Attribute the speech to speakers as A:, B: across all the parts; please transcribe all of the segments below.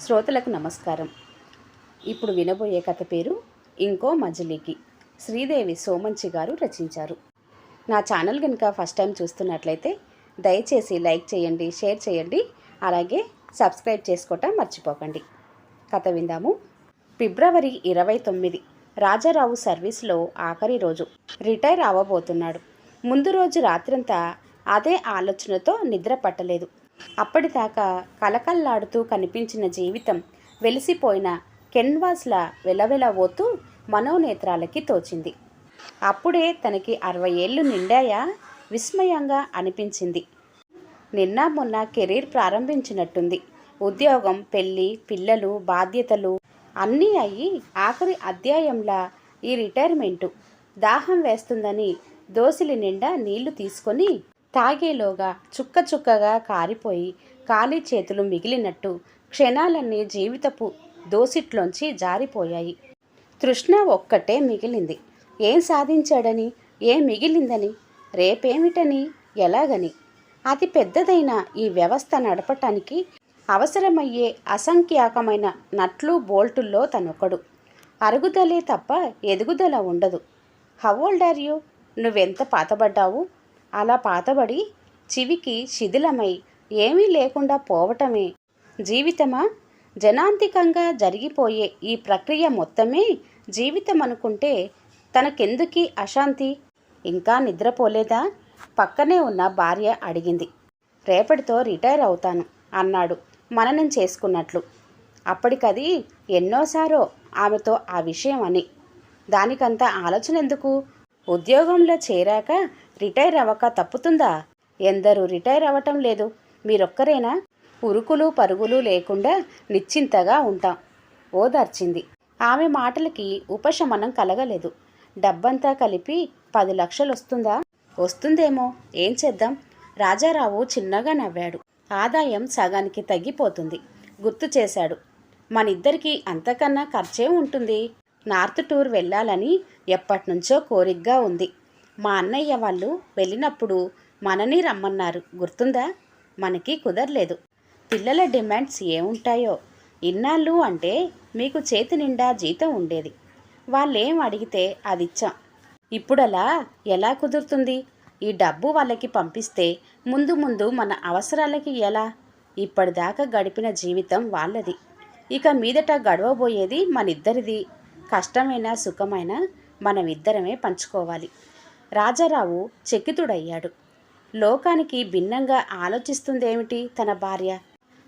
A: శ్రోతలకు నమస్కారం. ఇప్పుడు వినబోయే కథ పేరు ఇంకో మజిలీకి. శ్రీదేవి సోమంచి గారు రచించారు. నా ఛానల్ కనుక ఫస్ట్ టైం చూస్తున్నట్లయితే దయచేసి లైక్ చేయండి షేర్ చేయండి అలాగే సబ్స్క్రైబ్ చేసుకోవటం మర్చిపోకండి. కథ విందాము. ఫిబ్రవరి ఇరవై తొమ్మిది రాజారావు సర్వీస్లో ఆఖరి రోజు. రిటైర్ అవ్వబోతున్నాడు. ముందు రోజు రాత్రంతా అదే ఆలోచనతో నిద్ర పట్టలేదు. అప్పటిదాకా కలకల్లాడుతూ కనిపించిన జీవితం వెలిసిపోయిన కెన్వాస్లా వెలవెలవోతూ మనోనేత్రాలకి తోచింది. అప్పుడే తనకి అరవై ఏళ్ళు నిండాయా? విస్మయంగా అనిపించింది. నిన్న మొన్న కెరీర్ ప్రారంభించినట్టుంది. ఉద్యోగం పెళ్ళి పిల్లలు బాధ్యతలు అన్నీ అయ్యి ఆఖరి అధ్యాయంలా ఈ రిటైర్మెంటు. దాహం వేస్తుందని దోసిలి నిండా నీళ్ళు తీసుకొని తాగేలోగా చుక్క చుక్కగా కారిపోయి ఖాళీ చేతులు మిగిలినట్టు క్షణాలన్నీ జీవితపు దోసిట్లోంచి జారిపోయాయి. తృష్ణ ఒక్కటే మిగిలింది. ఏం సాధించాడని? ఏం మిగిలిందని? రేపేమిటని? ఎలాగని? అతి పెద్దదైన ఈ వ్యవస్థ నడపటానికి అవసరమయ్యే అసంఖ్యాకమైన నట్లు బోల్టుల్లో తనొకడు. అరుగుదలే తప్ప ఎదుగుదల ఉండదు. హౌ ఓల్డ్ ఆర్ యూ నువ్వెంత పాతబడ్డావు? అలా పాతబడి చివికి శిథిలమై ఏమీ లేకుండా పోవటమే జీవితమా? జనాంతికంగా జరిగిపోయే ఈ ప్రక్రియ మొత్తమే జీవితం అనుకుంటే తనకెందుకీ అశాంతి? ఇంకా నిద్రపోలేదా? పక్కనే ఉన్న భార్య అడిగింది. రేపటితో రిటైర్ అవుతాను అన్నాడు మననం చేసుకున్నట్లు. అప్పటికది ఎన్నోసారో ఆమెతో ఆ విషయం అని. దానికంత ఆలోచన ఎందుకు ఉద్యోగంలో చేరాక రిటైర్ అవ్వక తప్పుతుందా? ఎందరూ రిటైర్ అవ్వటం లేదు. మీరొక్కరేనా? ఉరుకులు పరుగులు లేకుండా నిశ్చింతగా ఉంటాం. ఓదార్చింది. ఆమె మాటలకి ఉపశమనం కలగలేదు. డబ్బంతా కలిపి పది లక్షలు వస్తుందా వస్తుందేమో. ఏం చేద్దాం? రాజారావు చిన్నగా నవ్వాడు. ఆదాయం సగానికి తగ్గిపోతుంది. గుర్తు చేశాడు. మనిద్దరికీ అంతకన్నా ఖర్చే ఉంటుంది. నార్త్ టూర్ వెళ్ళాలని ఎప్పటినుంచో కోరికగా ఉంది. మా అన్నయ్య వాళ్ళు వెళ్ళినప్పుడు మనని రమ్మన్నారు. గుర్తుందా? మనకి కుదరలేదు. పిల్లల డిమాండ్స్ ఏముంటాయో? ఇన్నాళ్ళు అంటే మీకు చేతి నిండా జీతం ఉండేది. వాళ్ళేం అడిగితే అది ఇచ్చాం. ఇప్పుడలా ఎలా కుదురుతుంది? ఈ డబ్బు వాళ్ళకి పంపిస్తే ముందు ముందు మన అవసరాలకి ఎలా? ఇప్పటిదాకా గడిపిన జీవితం వాళ్ళది. ఇక మీదట గడవబోయేది మనిద్దరిది. కష్టమైన సుఖమైన మనమిద్దరమే పంచుకోవాలి. రాజారావు చకితుడయ్యాడు లోకానికి భిన్నంగా ఆలోచిస్తుందేమిటి తన భార్య?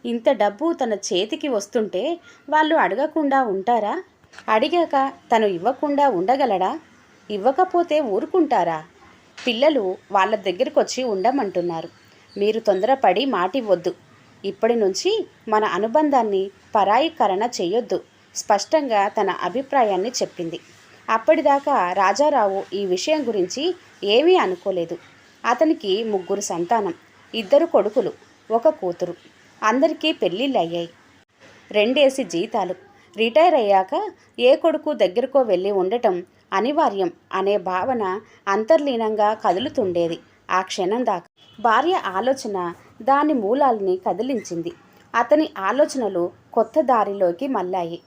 A: ఇంత డబ్బు తన చేతికి వస్తుంటే వాళ్ళు అడగకుండా ఉంటారా? అడిగాక తను ఇవ్వకుండా ఉండగలడా? ఇవ్వకపోతే ఊరుకుంటారా? పిల్లలు వాళ్ళ దగ్గరికి వచ్చి ఉండమంటున్నారు. మీరు తొందరపడి మాటివ్వద్దు. ఇప్పటి నుంచి మన అనుబంధాన్ని పరాయీకరణ చేయొద్దు స్పష్టంగా తన అభిప్రాయాన్ని చెప్పింది. అప్పటిదాకా రాజారావు ఈ విషయం గురించి ఏమీ అనుకోలేదు. అతనికి ముగ్గురు సంతానం ఇద్దరు కొడుకులు ఒక కూతురు. అందరికీ పెళ్ళిళ్ళు అయ్యాయి రెండేసి జీతాలు. రిటైర్ అయ్యాక ఏ కొడుకు దగ్గరకో వెళ్ళి ఉండటం అనివార్యం అనే భావన అంతర్లీనంగా కదులుతుండేది ఆ క్షణం దాకా. భార్య ఆలోచన దాని మూలాల్ని కదిలించింది. అతని ఆలోచనలు కొత్త దారిలోకి మళ్ళాయి.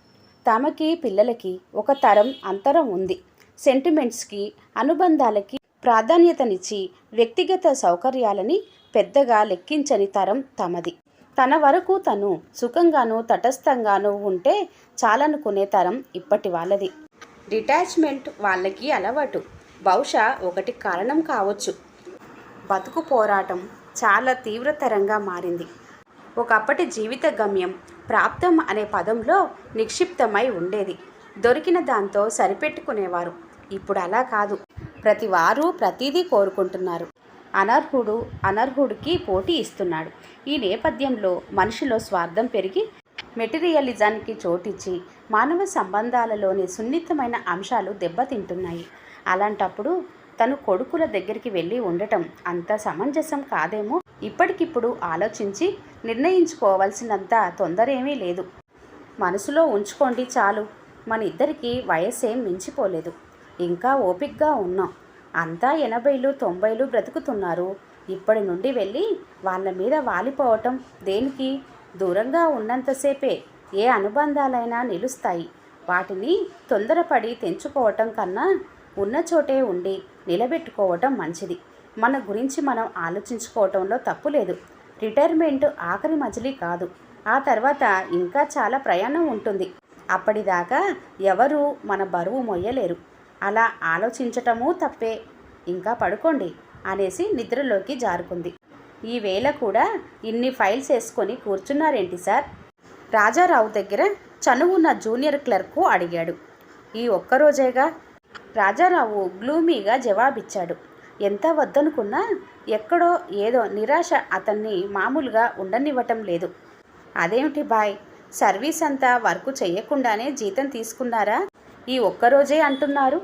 A: తమకి పిల్లలకి ఒక తరం అంతరం ఉంది. సెంటిమెంట్స్కి అనుబంధాలకి ప్రాధాన్యతనిచ్చి వ్యక్తిగత సౌకర్యాలని పెద్దగా లెక్కించని తరం తమది. తన వరకు తను సుఖంగానూ తటస్థంగానూ ఉంటే చాలనుకునే తరం ఇప్పటి వాళ్ళది. డిటాచ్మెంట్ వాళ్ళకి అలవాటు. బహుశా ఒకటి కారణం కావచ్చు. బతుకు పోరాటం చాలా తీవ్రతరంగా మారింది. ఒకప్పటి జీవిత గమ్యం ప్రాప్తం అనే పదంలో నిక్షిప్తమై ఉండేది. దొరికిన దాంతో సరిపెట్టుకునేవారు. ఇప్పుడు అలా కాదు. ప్రతి వారు ప్రతిదీ కోరుకుంటున్నారు. అనర్హుడు అనర్హుడికి పోటీ ఇస్తున్నాడు. ఈ నేపథ్యంలో మనిషిలో స్వార్థం పెరిగి మెటీరియలిజానికి చోటిచ్చి మానవ సంబంధాలలోని సున్నితమైన అంశాలు దెబ్బతింటున్నాయి. అలాంటప్పుడు తను కొడుకుల దగ్గరికి వెళ్ళి ఉండటం అంత సమంజసం కాదేమో? ఇప్పటికిప్పుడు ఆలోచించి నిర్ణయించుకోవాల్సినంత తొందర ఏమీ లేదు. మనసులో ఉంచుకోండి చాలు. మన ఇద్దరికి వయస్సేం మించిపోలేదు. ఇంకా ఓపిక్గా ఉన్నాం. అంతా ఎనభైలు తొంభైలు బ్రతుకుతున్నారు. ఇప్పటి నుండి వెళ్ళి వాళ్ళ మీద వాలిపోవటం దేనికి? దూరంగా ఉన్నంతసేపే ఏ అనుబంధాలైనా నిలుస్తాయి. వాటిని తొందరపడి తెంచుకోవటం కన్నా ఉన్న చోటే ఉండి నిలబెట్టుకోవటం మంచిది. మన గురించి మనం ఆలోచించుకోవటంలో తప్పు లేదు. రిటైర్మెంట్ ఆఖరి మజిలీ కాదు. ఆ తర్వాత ఇంకా చాలా ప్రయాణం ఉంటుంది. అప్పటిదాకా ఎవరు మన బరువు మొయ్యలేరు. అలా ఆలోచించటమూ తప్పే. ఇంకా పడుకోండి అనేసి నిద్రలోకి జారుకుంది. ఈ వేళ కూడా ఇన్ని ఫైల్స్ వేసుకొని కూర్చున్నారేంటి సార్? రాజారావు దగ్గర చనువున్న జూనియర్ క్లర్కు అడిగాడు. ఈ ఒక్కరోజేగా? రాజారావు గ్లూమీగా జవాబిచ్చాడు. ఎంత వద్దనుకున్నా ఎక్కడో ఏదో నిరాశ అతన్ని మామూలుగా ఉండనివ్వటం లేదు. అదేమిటి బాయ్? సర్వీస్ అంతా వర్క్ చేయకుండానే జీతం తీసుకున్నారా? ఈ ఒక్కరోజే అంటున్నారు.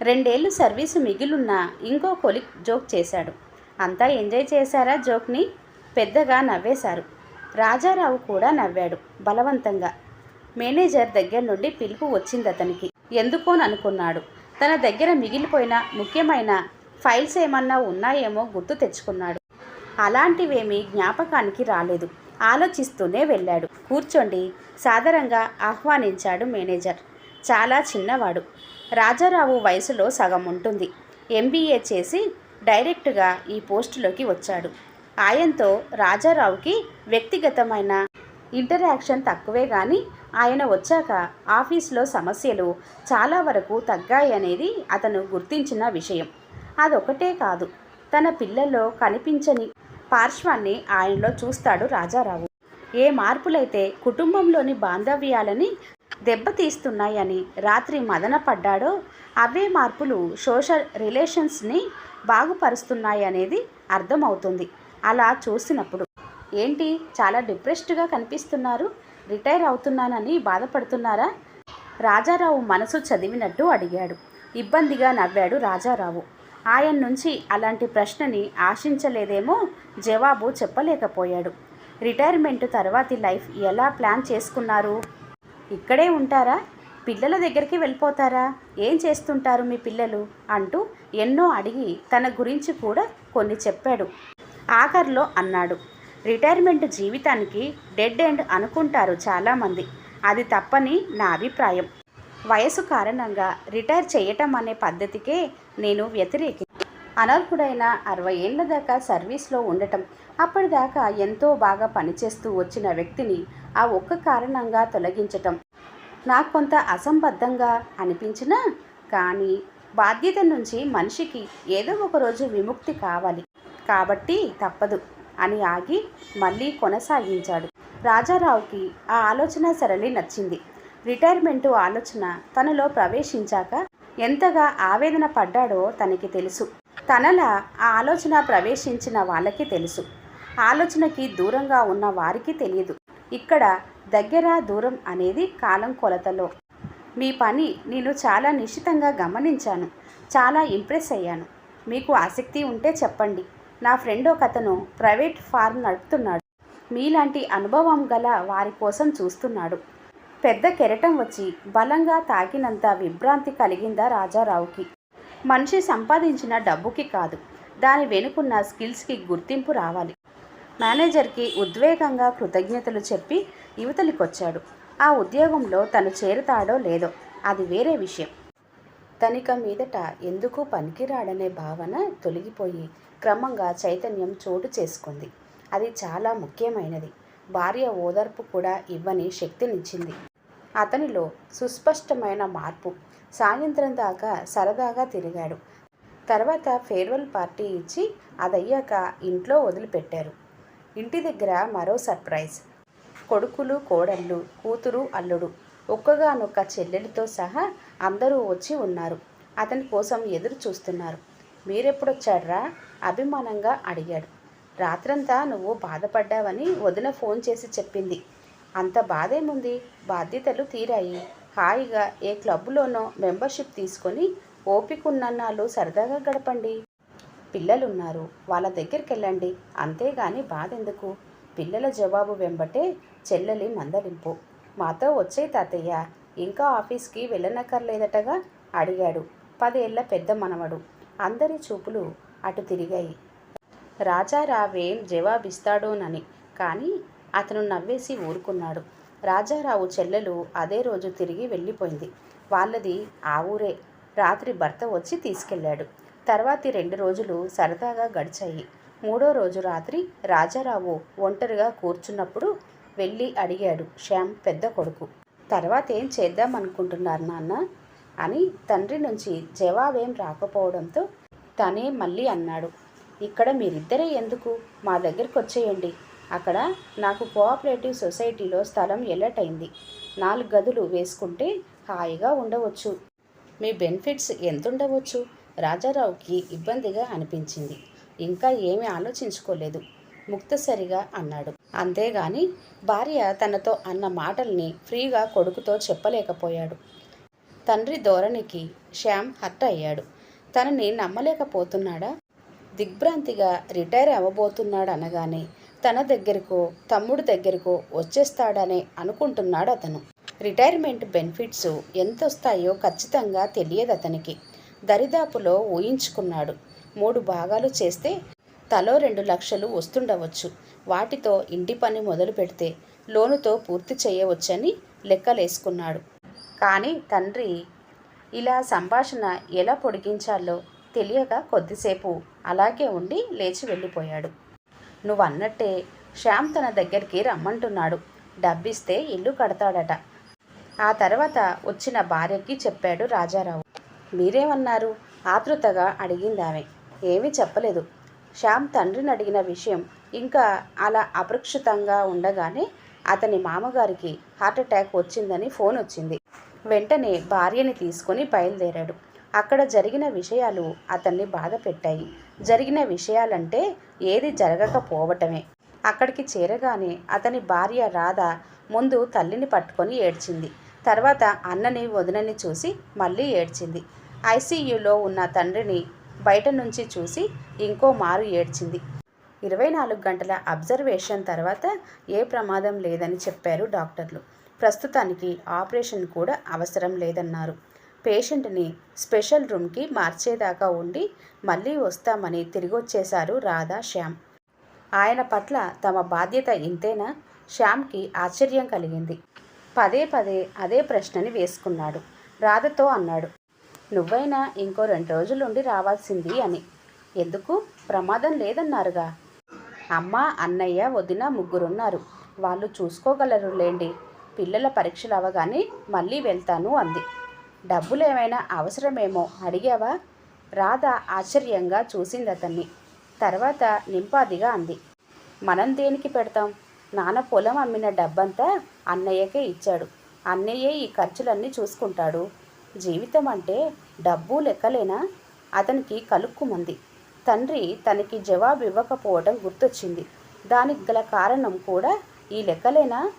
A: రెండేళ్ళు సర్వీసు మిగిలున్నా ఇంకో కొలిక్ జోక్ చేశాడు. అంతా ఎంజాయ్ చేశారా జోక్ని? పెద్దగా నవ్వేశారు. రాజారావు కూడా నవ్వాడు బలవంతంగా. మేనేజర్ దగ్గర నుండి పిలుపు వచ్చింది అతనికి ఎందుకోననుకున్నాడు. తన దగ్గర మిగిలిపోయిన ముఖ్యమైన ఫైల్స్ ఏమన్నా ఉన్నాయేమో గుర్తు తెచ్చుకున్నాడు. అలాంటివేమీ జ్ఞాపకానికి రాలేదు. ఆలోచిస్తూనే వెళ్ళాడు. కూర్చోండి. సాదరంగా ఆహ్వానించాడు మేనేజర్. చాలా చిన్నవాడు. రాజారావు వయసులో సగం ఉంటుంది. ఎంబీఏ చేసి డైరెక్ట్గా ఈ పోస్టులోకి వచ్చాడు. ఆయనతో రాజారావుకి వ్యక్తిగతమైన ఇంటరాక్షన్ తక్కువే కానీ ఆయన వచ్చాక ఆఫీస్లో సమస్యలు చాలా వరకు తగ్గాయనేది అతను గుర్తించిన విషయం. అదొకటే కాదు. తన పిల్లల్లో కనిపించని పార్శ్వాన్ని ఆయనలో చూస్తాడు రాజారావు. ఏ మార్పులైతే కుటుంబంలోని బాంధవ్యాలని దెబ్బతీస్తున్నాయని రాత్రి మదనపడ్డాడో అవే మార్పులు సోషల్ రిలేషన్స్ని బాగుపరుస్తున్నాయనేది అర్థమవుతుంది. అలా చూసినప్పుడు ఏంటి చాలా డిప్రెస్డ్గా కనిపిస్తున్నారు? రిటైర్ అవుతున్నానని బాధపడుతున్నారా? రాజారావు మనసు చదివినట్టు అడిగాడు. ఇబ్బందిగా నవ్వాడు రాజారావు. ఆయన నుంచి అలాంటి ప్రశ్నని ఆశించలేదేమో జవాబు చెప్పలేకపోయాడు. రిటైర్మెంట్ తర్వాతి లైఫ్ ఎలా ప్లాన్ చేసుకున్నారు? ఇక్కడే ఉంటారా? పిల్లల దగ్గరికి వెళ్ళిపోతారా? ఏం చేస్తుంటారు మీ పిల్లలు? అంటూ ఎన్నో అడిగి తన గురించి కూడా కొన్ని చెప్పాడు. ఆఖర్లో అన్నాడు రిటైర్మెంట్ జీవితానికి డెడ్ ఎండ్ అనుకుంటారు చాలామంది. అది తప్పని నా అభిప్రాయం. వయసు కారణంగా రిటైర్ చేయటం అనే పద్ధతికే నేను వ్యతిరేకి. అనర్హుడైన అరవై ఏళ్ళ దాకా సర్వీస్లో ఉండటం అప్పటిదాకా ఎంతో బాగా పనిచేస్తూ వచ్చిన వ్యక్తిని ఆ ఒక్క కారణంగా తొలగించటం నాకు కొంత అసంబద్ధంగా అనిపించినా కానీ బాధ్యత నుంచి మనిషికి ఏదో ఒక రోజు విముక్తి కావాలి. కాబట్టి తప్పదు అని ఆగి మళ్ళీ కొనసాగించాడు. రాజారావుకి ఆ ఆలోచన సరళి నచ్చింది. రిటైర్మెంటు ఆలోచన తనలో ప్రవేశించాక ఎంతగా ఆవేదన పడ్డాడో తనకి తెలుసు. తనలా ఆ ఆలోచన ప్రవేశించిన వాళ్ళకి తెలుసు. ఆలోచనకి దూరంగా ఉన్న వారికి తెలియదు. ఇక్కడ దగ్గర దూరం అనేది కాలం కొలతలో. మీ పని నేను చాలా నిశ్చితంగా గమనించాను. చాలా ఇంప్రెస్ అయ్యాను. మీకు ఆసక్తి ఉంటే చెప్పండి. నా ఫ్రెండ్ ఒక అతను ప్రైవేట్ ఫార్మ్ నడుపుతున్నాడు. మీలాంటి అనుభవం గల వారి కోసం చూస్తున్నాడు. పెద్ద కెరటం వచ్చి బలంగా తాకినంత విభ్రాంతి కలిగిందా రాజారావుకి. మనిషి సంపాదించిన డబ్బుకి కాదు దాని వెనుకున్న స్కిల్స్కి గుర్తింపు రావాలి. మేనేజర్కి ఉద్వేగంగా కృతజ్ఞతలు చెప్పి యువతలికొచ్చాడు ఆ ఉద్యోగంలో తను చేరుతాడో లేదో అది వేరే విషయం. తనిక మీదట ఎందుకు పనికిరాడనే భావన తొలగిపోయి క్రమంగా చైతన్యం చోటు చేసుకుంది. అది చాలా ముఖ్యమైనది. భార్య ఓదార్పు కూడా ఇవ్వని శక్తినిచ్చింది. అతనిలో సుస్పష్టమైన మార్పు. సాయంత్రం దాకా సరదాగా తిరిగాడు. తర్వాత ఫేర్వెల్ పార్టీ ఇచ్చి అదయ్యాక ఇంట్లో వదిలిపెట్టారు. ఇంటి దగ్గర మరో సర్ప్రైజ్. కొడుకులు కోడళ్ళు కూతురు అల్లుడు ఒక్కగానొక్క చెల్లెలితో సహా అందరూ వచ్చి ఉన్నారు. అతని కోసం ఎదురు చూస్తున్నారు మీరెప్పుడొచ్చాడ్రా? అభిమానంగా అడిగాడు. రాత్రంతా నువ్వు బాధపడ్డావని వదిన ఫోన్ చేసి చెప్పింది. అంత బాధేముంది? బాధ్యతలు తీరాయి. హాయిగా ఏ క్లబ్లోనో మెంబర్షిప్ తీసుకొని ఓపికన్నన్నాళ్ళు సరదాగా గడపండి. పిల్లలున్నారు. వాళ్ళ దగ్గరికి వెళ్ళండి అంతేగాని బాధ ఎందుకు పిల్లల జవాబు వెంబటే చెల్లెలి మందలింపు. మాతో వచ్చే తాతయ్య ఇంకా ఆఫీస్కి వెళ్ళనక్కర్లేదటగా అడిగాడు. పదేళ్ళ పెద్ద మనవడు. అందరి చూపులు అటు తిరిగాయి. రాజారావేం జవాబిస్తాడోనని. కానీ అతను నవ్వేసి ఊరుకున్నాడు. రాజారావు చెల్లెలు అదే రోజు తిరిగి వెళ్ళిపోయింది. వాళ్ళది ఆ ఊరే. రాత్రి భర్త వచ్చి తీసుకెళ్ళాడు. తర్వాతి రెండు రోజులు సరదాగా గడిచాయి. మూడో రోజు రాత్రి రాజారావు ఒంటరిగా కూర్చున్నప్పుడు వెళ్ళి అడిగాడు శ్యామ్ పెద్ద కొడుకు. తర్వాత ఏం చేద్దాం అనుకుంటున్నారు నాన్న? అని తండ్రి నుంచి జవాబేం రాకపోవడంతో తనే మళ్ళీ అన్నాడు. ఇక్కడ మీరిద్దరే ఎందుకు? మా దగ్గరికి వచ్చేయండి. అక్కడ నాకు కోఆపరేటివ్ సొసైటీలో స్థలం ఎలర్ట్ అయింది నాలుగు గదులు వేసుకుంటే హాయిగా ఉండవచ్చు. మీ బెనిఫిట్స్ ఎంతుండవచ్చు? రాజారావుకి ఇబ్బందిగా అనిపించింది. ఇంకా ఏమీ ఆలోచించుకోలేదు. ముక్తసరిగా అన్నాడు. అంతేగాని భార్య తనతో అన్న మాటల్ని ఫ్రీగా కొడుకుతో చెప్పలేకపోయాడు. తండ్రి ధోరణికి శ్యామ్ హర్ట్ అయ్యాడు. తనని నమ్మలేకపోతున్నాడా? దిగ్భ్రాంతిగా రిటైర్ అవ్వబోతున్నాడు అనగానే తన దగ్గరకో తమ్ముడు దగ్గరకో వచ్చేస్తాడనే అనుకుంటున్నాడు అతను రిటైర్మెంట్ బెనిఫిట్స్ ఎంత వస్తాయో ఖచ్చితంగా తెలియదు అతనికి దరిదాపులో ఊహించుకున్నాడు. మూడు భాగాలు చేస్తే తలో రెండు లక్షలు వస్తుండవచ్చు. వాటితో ఇంటి పని మొదలు పెడితే లోనుతో పూర్తి చేయవచ్చని లెక్కలేసుకున్నాడు. కానీ తండ్రి ఇలా సంభాషణ ఎలా పొడిగించాలో తెలియక కొద్దిసేపు అలాగే ఉండి లేచి వెళ్ళిపోయాడు. నువ్వు అన్నట్టే శ్యామ్ తన దగ్గరికి రమ్మంటున్నాడు. డబ్బిస్తే ఇల్లు కడతాడట. ఆ తర్వాత వచ్చిన భార్యకి చెప్పాడు రాజారావు. మీరేమన్నారు? ఆతృతగా అడిగింది ఆమె. ఏమీ చెప్పలేదు. శ్యామ్ తండ్రిని అడిగిన విషయం ఇంకా అలా అపరిక్షితంగా ఉండగానే అతని మామగారికి హార్ట్అటాక్ వచ్చిందని ఫోన్ వచ్చింది. వెంటనే భార్యని తీసుకొని బయలుదేరాడు. అక్కడ జరిగిన విషయాలు అతన్ని బాధ పెట్టాయి. జరిగిన విషయాలంటే ఏది జరగకపోవటమే. అక్కడికి చేరగానే అతని భార్య రాధ ముందు తల్లిని పట్టుకొని ఏడ్చింది. తర్వాత అన్నని వదినని చూసి మళ్ళీ ఏడ్చింది. ఐసీయూలో ఉన్న తండ్రిని బయట నుంచి చూసి ఇంకో మారు ఏడ్చింది. ఇరవై నాలుగు గంటల అబ్జర్వేషన్ తర్వాత ఏ ప్రమాదం లేదని చెప్పారు డాక్టర్లు. ప్రస్తుతానికి ఆపరేషన్ కూడా అవసరం లేదన్నారు. పేషెంట్ని స్పెషల్ రూమ్కి మార్చేదాకా ఉండి మళ్ళీ వస్తామని తిరిగొచ్చేశారు రాధా శ్యామ్. ఆయన పట్ల తమ బాధ్యత ఇంతేనా? శ్యామ్కి ఆశ్చర్యం కలిగింది. పదే పదే అదే ప్రశ్నని వేసుకున్నాడు. రాధతో అన్నాడు నువ్వైనా ఇంకో రెండు రోజులుండి రావాల్సింది అని. ఎందుకు? ప్రమాదం లేదన్నారుగా. అమ్మ అన్నయ్య వదిన ముగ్గురున్నారు. వాళ్ళు చూసుకోగలరు లేండి పిల్లల పరీక్షలు అవగానే మళ్ళీ వెళ్తాను అంది. డబ్బులు ఏమైనా అవసరమేమో అడిగావా? రాధ ఆశ్చర్యంగా చూసింది అతన్ని. తర్వాత నింపాదిగా అంది. మనం దేనికి పెడతాం? నాన్న పొలం అమ్మిన డబ్బంతా అన్నయ్యకే ఇచ్చాడు. అన్నయ్యే ఈ ఖర్చులన్నీ చూసుకుంటాడు. జీవితం అంటే డబ్బు లెక్కలేనా? అతనికి కలుక్కుమంది. తండ్రి తనకి జవాబు ఇవ్వకపోవడం గుర్తొచ్చింది. దానికి గల కారణం కూడా ఈ లెక్కలేనా?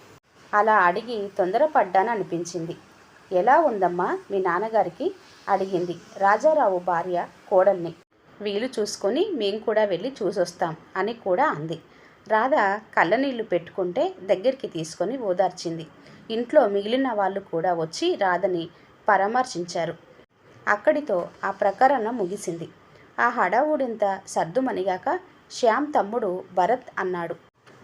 A: అలా అడిగి తొందరపడ్డాననిపించింది. అనిపించింది ఎలా ఉందమ్మా? మీ నాన్నగారికి? అడిగింది. రాజారావు భార్య కోడల్ని. వీలు చూసుకొని మేము కూడా వెళ్ళి చూసొస్తాం అని కూడా అంది. రాధ కళ్ళనీళ్ళు పెట్టుకుంటే దగ్గరికి తీసుకొని ఓదార్చింది. ఇంట్లో మిగిలిన వాళ్ళు కూడా వచ్చి రాధని పరామర్శించారు. అక్కడితో ఆ ప్రకరణ ముగిసింది. ఆ హడావుడింత సర్దుమణిగాక శ్యామ్ తమ్ముడు భరత్ అన్నాడు.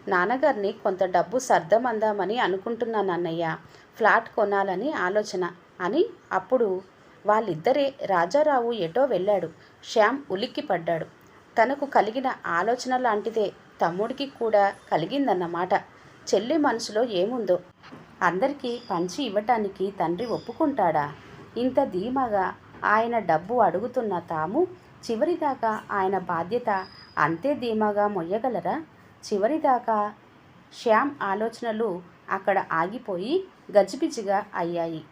A: నాన్నగారిని కొంత డబ్బు సర్దమందామని అనుకుంటున్నాను అన్నయ్య ఫ్లాట్ కొనాలని ఆలోచన అని అప్పుడు వాళ్ళిద్దరే రాజారావు ఎటో వెళ్ళాడు. శ్యామ్ ఉలిక్కి పడ్డాడు తనకు కలిగిన ఆలోచన లాంటిదే తమ్ముడికి కూడా కలిగిందన్నమాట. చెల్లి మనసులో ఏముందో? అందరికీ పంచి ఇవ్వటానికి తండ్రి ఒప్పుకుంటాడా? ఇంత ధీమాగా ఆయన డబ్బు అడుగుతున్న తాము చివరిదాకా ఆయన బాధ్యత అంతే ధీమాగా మొయ్యగలరా? చివరిదాకా శ్యామ్ ఆలోచనలు అక్కడ ఆగిపోయి గజిబిజిగా అయ్యాయి.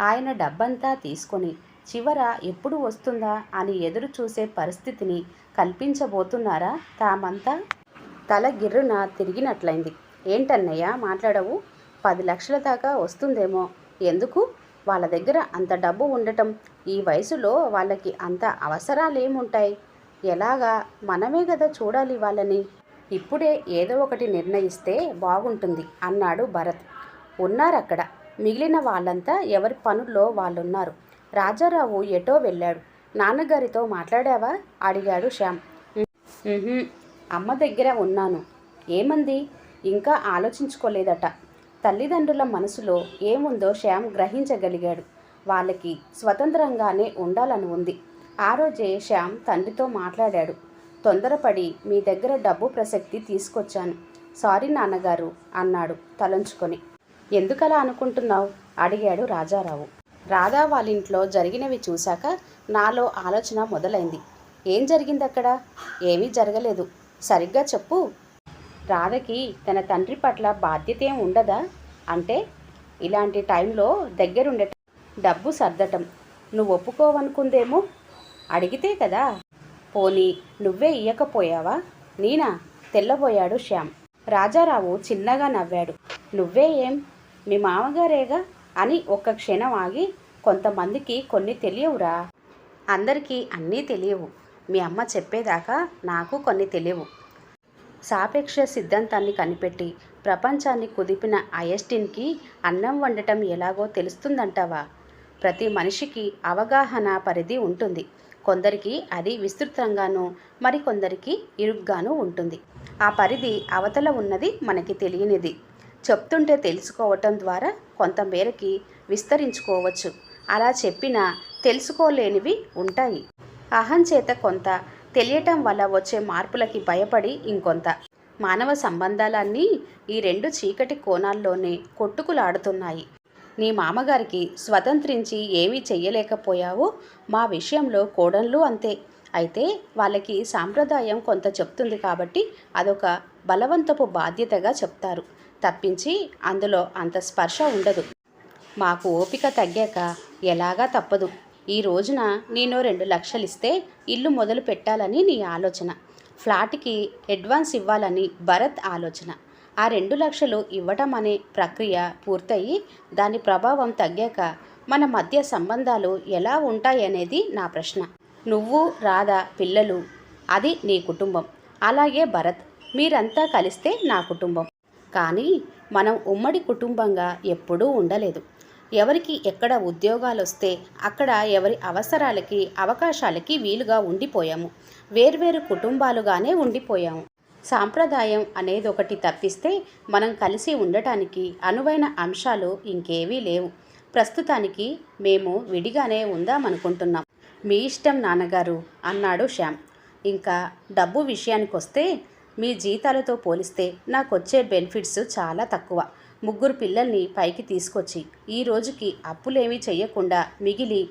A: ఆయన డబ్బంతా తీసుకొని చివర ఎప్పుడు వస్తుందా అని ఎదురు చూసే పరిస్థితిని కల్పించబోతున్నారా తామంతా? తల గిర్రున తిరిగినట్లయింది. ఏంటన్నయ్య మాట్లాడవు. పది లక్షల దాకా వస్తుందేమో. ఎందుకు? వాళ్ళ దగ్గర అంత డబ్బు ఉండటం ఈ వయసులో వాళ్ళకి అంత అవసరాలేముంటాయి? ఎలాగా? మనమే కదా చూడాలి వాళ్ళని. ఇప్పుడే ఏదో ఒకటి నిర్ణయిస్తే బాగుంటుంది అన్నాడు భరత్. ఉన్నారక్కడ. మిగిలిన వాళ్ళంతా ఎవరి పనుల్లో వాళ్ళున్నారు. రాజారావు ఎటో వెళ్ళాడు. నాన్నగారితో మాట్లాడావా? అడిగాడు శ్యామ్. అమ్మ దగ్గర ఉన్నాను. ఏమంది? ఇంకా ఆలోచించుకోలేదట. తల్లిదండ్రుల మనసులో ఏముందో శ్యామ్ గ్రహించగలిగాడు. వాళ్ళకి స్వతంత్రంగానే ఉండాలని ఉంది. ఆ రోజే శ్యామ్ తండ్రితో మాట్లాడాడు. తొందరపడి మీ దగ్గర డబ్బు ప్రసక్తి తీసుకొచ్చాను. సారీ నాన్నగారు అన్నాడు తలంచుకొని. ఎందుకలా అనుకుంటున్నావు? అడిగాడు రాజారావు. రాధా వాళ్ళింట్లో జరిగినవి చూశాక నాలో ఆలోచన మొదలైంది. ఏం జరిగింది అక్కడ ఏమీ జరగలేదు. సరిగ్గా చెప్పు. రాధకి తన తండ్రి పట్ల బాధ్యత ఏం ఉండదా? అంటే ఇలాంటి టైంలో దగ్గరుండటం డబ్బు సర్దటం నువ్వు ఒప్పుకోవనుకుందేమో? అడిగితే కదా? పోనీ నువ్వే ఇయ్యకపోయావా? నేనా? తెల్లబోయాడు శ్యామ్. రాజారావు చిన్నగా నవ్వాడు. నువ్వే ఏం? మీ మామగారేగా? అని ఒక్క క్షణం ఆగి కొంతమందికి కొన్ని తెలియవురా. అందరికీ అన్నీ తెలియవు. మీ అమ్మ చెప్పేదాకా నాకు కొన్ని తెలియవు. సాపేక్ష సిద్ధాంతాన్ని కనిపెట్టి ప్రపంచాన్ని కుదిపిన ఐఎస్టిన్కి అన్నం వండటం ఎలాగో తెలుస్తుందంటావా? ప్రతి మనిషికి అవగాహన పరిధి ఉంటుంది. కొందరికి అది విస్తృతంగాను మరికొందరికి ఇరుగ్గాను ఉంటుంది. ఆ పరిధి అవతల ఉన్నది మనకి తెలియనిది. చెప్తుంటే తెలుసుకోవటం ద్వారా కొంతమేరకి విస్తరించుకోవచ్చు. అలా చెప్పినా తెలుసుకోలేనివి ఉంటాయి. అహంచేత కొంత తెలియటం వల్ల వచ్చే మార్పులకి భయపడి ఇంకొంత. మానవ సంబంధాలన్నీ ఈ రెండు చీకటి కోణాల్లోనే కొట్టుకులాడుతున్నాయి. నీ మామగారికి స్వతంత్రించి ఏమీ చెయ్యలేకపోయావో? మా విషయంలో కోడన్లు అంతే. అయితే వాళ్ళకి సాంప్రదాయం కొంత చెప్తుంది కాబట్టి అదొక బలవంతపు బాధ్యతగా చెప్తారు. తప్పించి అందులో అంత స్పర్శ ఉండదు. మాకు ఓపిక తగ్గాక ఎలాగా తప్పదు. ఈ రోజున నేను రెండు లక్షలు ఇస్తే ఇల్లు మొదలు పెట్టాలని నీ ఆలోచన. ఫ్లాట్కి అడ్వాన్స్ ఇవ్వాలని భరత్ ఆలోచన. ఆ రెండు లక్షలు ఇవ్వటం అనే ప్రక్రియ పూర్తయి దాని ప్రభావం తగ్గాక మన మధ్య సంబంధాలు ఎలా ఉంటాయనేది నా ప్రశ్న. నువ్వు రాధా పిల్లలు అది నీ కుటుంబం. అలాగే భరత్ మీరంతా కలిస్తే నా కుటుంబం. కానీ మనం ఉమ్మడి కుటుంబంగా ఎప్పుడూ ఉండలేదు. ఎవరికి ఎక్కడ ఉద్యోగాలు వస్తే అక్కడ ఎవరి అవసరాలకి అవకాశాలకి వీలుగా ఉండిపోయాము. వేర్వేరు కుటుంబాలుగానే ఉండిపోయాము. సాంప్రదాయం అనేది ఒకటి తప్పిస్తే మనం కలిసి ఉండటానికి అనువైన అంశాలు ఇంకేవీ లేవు. ప్రస్తుతానికి మేము విడిగానే ఉందామనుకుంటున్నాం. మీ ఇష్టం నాన్నగారు అన్నాడు శ్యామ్. ఇంకా డబ్బు విషయానికి వస్తే మీ జీతాలతో పోలిస్తే నాకు వచ్చే బెనిఫిట్స్ చాలా తక్కువ. ముగ్గురు పిల్లల్ని పైకి తీసుకొచ్చి ఈ రోజుకి అప్పులేమీ చేయకుండా మిగిలి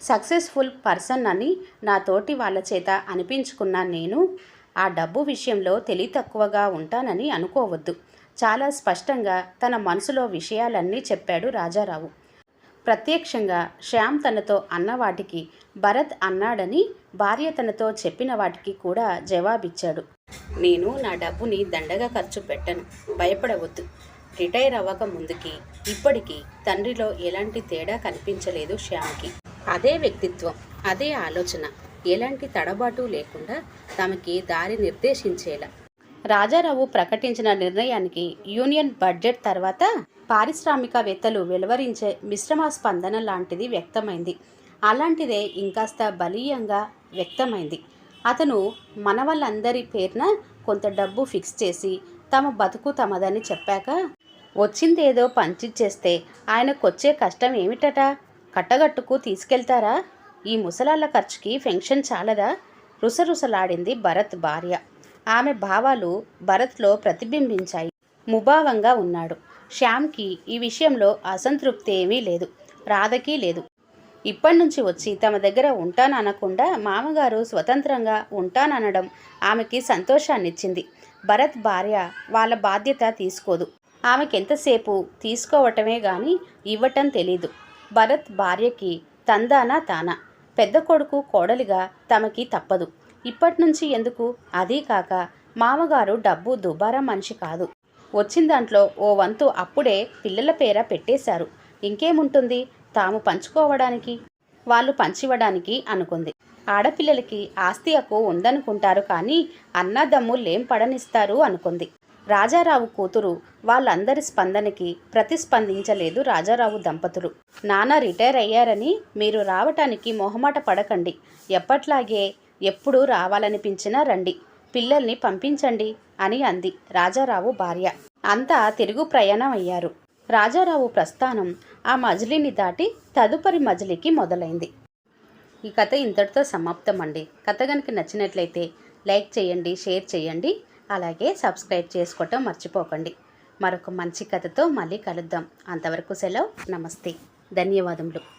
A: సక్సెస్ఫుల్ పర్సన్ అని నా తోటి వాళ్ళ చేత అనిపించుకున్న నేను ఆ డబ్బు విషయంలో తెలివి తక్కువగా ఉంటానని అనుకోవద్దు. చాలా స్పష్టంగా తన మనసులో విషయాలన్నీ చెప్పాడు రాజారావు. ప్రత్యక్షంగా శ్యామ్ తనతో అన్న వాటికి భరత్ అన్నాడని భార్య తనతో చెప్పిన వాటికి కూడా జవాబిచ్చాడు. నేను నా డబ్బుని దండగా ఖర్చు పెట్టను. భయపడవద్దు. రిటైర్ అవ్వక ముందుకి ఇప్పటికీ తండ్రిలో ఎలాంటి తేడా కనిపించలేదు శ్యామ్కి. అదే వ్యక్తిత్వం అదే ఆలోచన. ఎలాంటి తడబాటు లేకుండా తమకి దారి నిర్దేశించేలా. రాజారావు ప్రకటించిన నిర్ణయానికి యూనియన్ బడ్జెట్ తర్వాత పారిశ్రామికవేత్తలు వెలువరించే మిశ్రమ స్పందన లాంటిది వ్యక్తమైంది. అలాంటిదే ఇంకాస్త బలీయంగా వ్యక్తమైంది. అతను మన వాళ్ళందరి పేరున కొంత డబ్బు ఫిక్స్ చేసి తమ బతుకు తమదని చెప్పాక వచ్చిందేదో పంచిచ్చేస్తే ఆయనకొచ్చే కష్టం ఏమిటట? కట్టగట్టుకు తీసుకెళ్తారా? ఈ ముసలాళ్ళ ఖర్చుకి ఫెన్షన్ చాలదా? రుసరుసలాడింది భరత్ భార్య. ఆమె భావాలు భరత్లో ప్రతిబింబించాయి. ముభావంగా ఉన్నాడు. శ్యామ్కి ఈ విషయంలో అసంతృప్తి ఏమీ లేదు. రాధకి లేదు. ఇప్పటి నుంచి వచ్చి తమ దగ్గర ఉంటాననకుండా మామగారు స్వతంత్రంగా ఉంటాననడం ఆమెకి సంతోషాన్నిచ్చింది. భరత్ భార్య వాళ్ళ బాధ్యత తీసుకోదు. ఆమెకెంతసేపు తీసుకోవటమే కానీ ఇవ్వటం తెలీదు. భరత్ భార్యకి తందానా తానా? పెద్ద కొడుకు కోడలిగా తమకి తప్పదు. ఇప్పటి నుంచి ఎందుకు? అదీ కాక మామగారు డబ్బు దుబారా మనిషి కాదు. వచ్చిన దాంట్లో ఓ వంతు అప్పుడే పిల్లల పేర పెట్టేశారు. ఇంకేముంటుంది? తాము పంచుకోవడానికి? వాళ్ళు పంచివ్వడానికి అనుకుంది. ఆడపిల్లలకి ఆస్తి హక్కు ఉందనుకుంటారు కానీ అన్నదమ్ములేం పడనిస్తారు అనుకుంది. రాజారావు కూతురు వాళ్ళందరి స్పందనకి ప్రతిస్పందించలేదు రాజారావు దంపతులు. నాన్న రిటైర్ అయ్యారని మీరు రావటానికి మొహమాట పడకండి. ఎప్పట్లాగే ఎప్పుడు రావాలనిపించినా రండి. పిల్లల్ని పంపించండి అని అంది రాజారావు భార్య. అంతా తిరుగు ప్రయాణం అయ్యారు. రాజారావు ప్రస్థానం ఆ మజిలీని దాటి తదుపరి మజిలీకి మొదలైంది. ఈ కథ ఇంతటితో సమాప్తం అండి కథ కనుక నచ్చినట్లయితే లైక్ చేయండి షేర్ చేయండి. అలాగే సబ్స్క్రైబ్ చేసుకోవటం మర్చిపోకండి. మరొక మంచి కథతో మళ్ళీ కలుద్దాం. అంతవరకు సెలవు. నమస్తే. ధన్యవాదములు.